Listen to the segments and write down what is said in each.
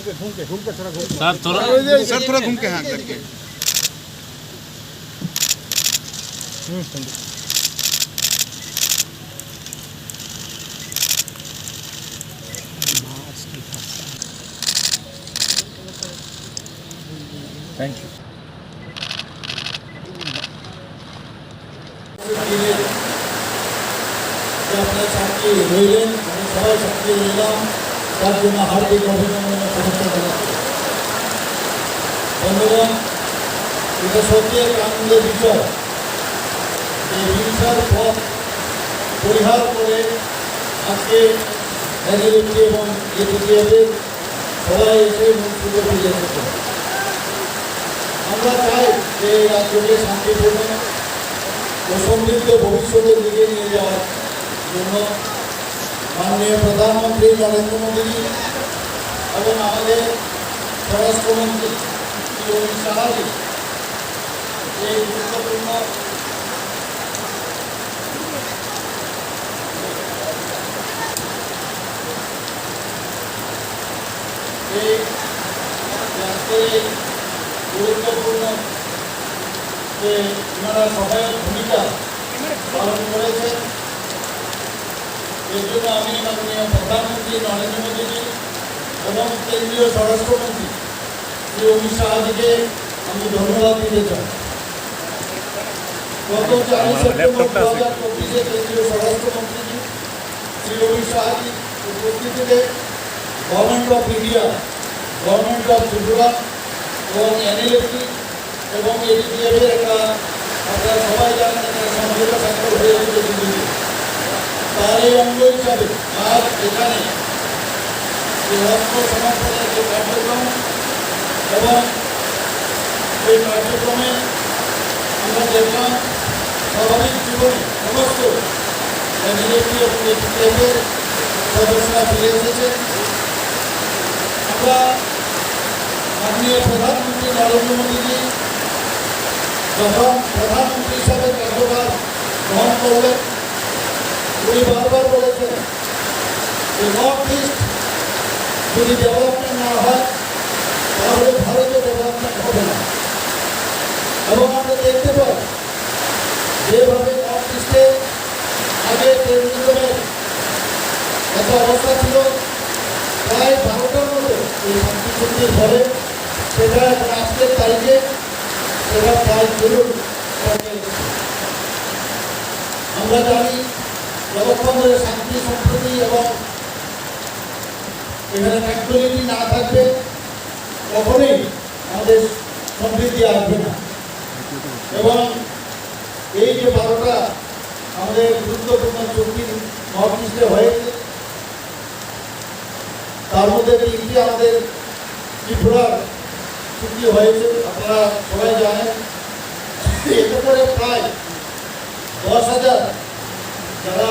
Sir थोड़ा sir थोड़ा घूम के हाँ करके थैंक यू আপনার চাকরি রইলেন আমি সবাই চাকরি রইলাম। তার জন্য হার্দিক অভিনন্দন শুভেচ্ছা জানাচ্ছি। বন্ধুগণ এটা সত্যি আনন্দের বিষয় এই হিংসার পথ পরিহার করে আজকে এনএলএফটি এবং এটিএফের সবাই এসে মুখ তুলে ফিরে এসেছে আমরা চাই যে রাজ্যকে শান্তিপূর্ণ ও সমৃদ্ধ ভবিষ্যতের দিকে নিয়ে যাওয়ার জন্য মাননীয় প্রধানমন্ত্রী নরেন্দ্র মোদীজি এবং আমাদের স্বরাষ্ট্রমন্ত্রী অমিত শাহজি এই গুরুত্বপূর্ণ এই গুরুত্বপূর্ণ যে ওনারা সহায়ক ভূমিকা পালন করেছেন জন্য আমি মাননীয় প্রধানমন্ত্রী নরেন্দ্র মোদীজি এবং কেন্দ্রীয় স্বরাষ্ট্রমন্ত্রী শ্রী অমিত শাহজিকে আমি ধন্যবাদ দিতে চাই। গত চারই সেপ্টেম্বর দু হাজার চব্বিশে কেন্দ্রীয় স্বরাষ্ট্রমন্ত্রী শ্রী অমিত শাহজি উপস্থিতিতে government of India government of Tripura এবং এনএলএফটি এবং এডিপিএফের একটা আপনারা সবাই জানেন একটা সমঝোতা স্বাক্ষর দিল্লিতে তার এই অঙ্গ হিসাবে আজ এখানে যে অর্থ সমর্পণের যে কার্যক্রম এবং এই কার্যক্রমে আমরা দেখলাম স্বাভাবিক জীবনে সমস্ত এনএলএফটি এবং এডিপিএফের সদস্যরা ফিরে এসেছে আমরা মাননীয় প্রধানমন্ত্রী নরেন্দ্র মোদীজি, যখন প্রধানমন্ত্রী হিসাবে কার্যভার গ্রহণ করলেন উনি বারবার বলেছেন যে নর্থ ইস্ট যদি ডেভেলপমেন্ট না হয়, তাহলে ভারতে ডেভেলপমেন্ট হবে না। এবং আমরা দেখতে পাই যেভাবে নর্থ ইস্টে আগে টেরোরিজমের একটা অবস্থা ছিল, প্রায় বারোটার মতো এই শান্তি চুক্তির ফলে সেটা এখন আজকের তারিখে সেটা প্রায় চলুন আমরা জানি যতক্ষণ ধরে শান্তি, সম্প্রীতি এবং এখানে ট্রাক্টরিটি না থাকবে, কখনোই আমাদের সমৃদ্ধি আসবে না। এবং এই যে বারোটা আমাদের গুরুত্বপূর্ণ চুক্তি নর্থ ইস্টে হয়েছে, তার মধ্যে তিনটি আমাদের ত্রিপুরার চুক্তি হয়েছে, আপনারা সবাই জানেন। এতে করে প্রায় দশ হাজার যারা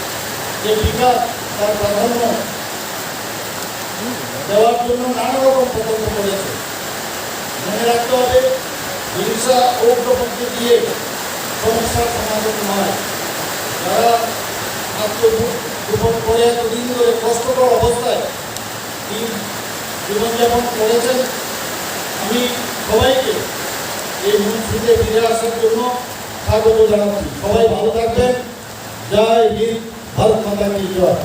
যে বিকাশ তার প্রাধান্য দেওয়ার জন্য নানা রকম প্রকল্প করেছে। মনে রাখতে হবে, হিংসা ও প্রকল্পে দিয়ে সমস্যার সমাধান নয়। যারা আত্মগোপন করে এতদিন ধরে কষ্টকর অবস্থায় জীবনযাপন করেছেন, আমি সবাইকে এই মন্ত্রীতে ফিরে আসার জন্য স্বাগত জানাচ্ছি। সবাই ভালো থাকবেন। জয় হিন্দ। ভারত মাতা কি জয়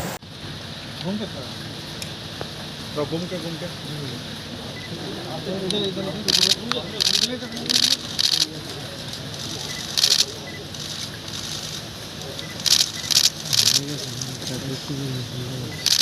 ঘুমকে ঘুমকে Thank you.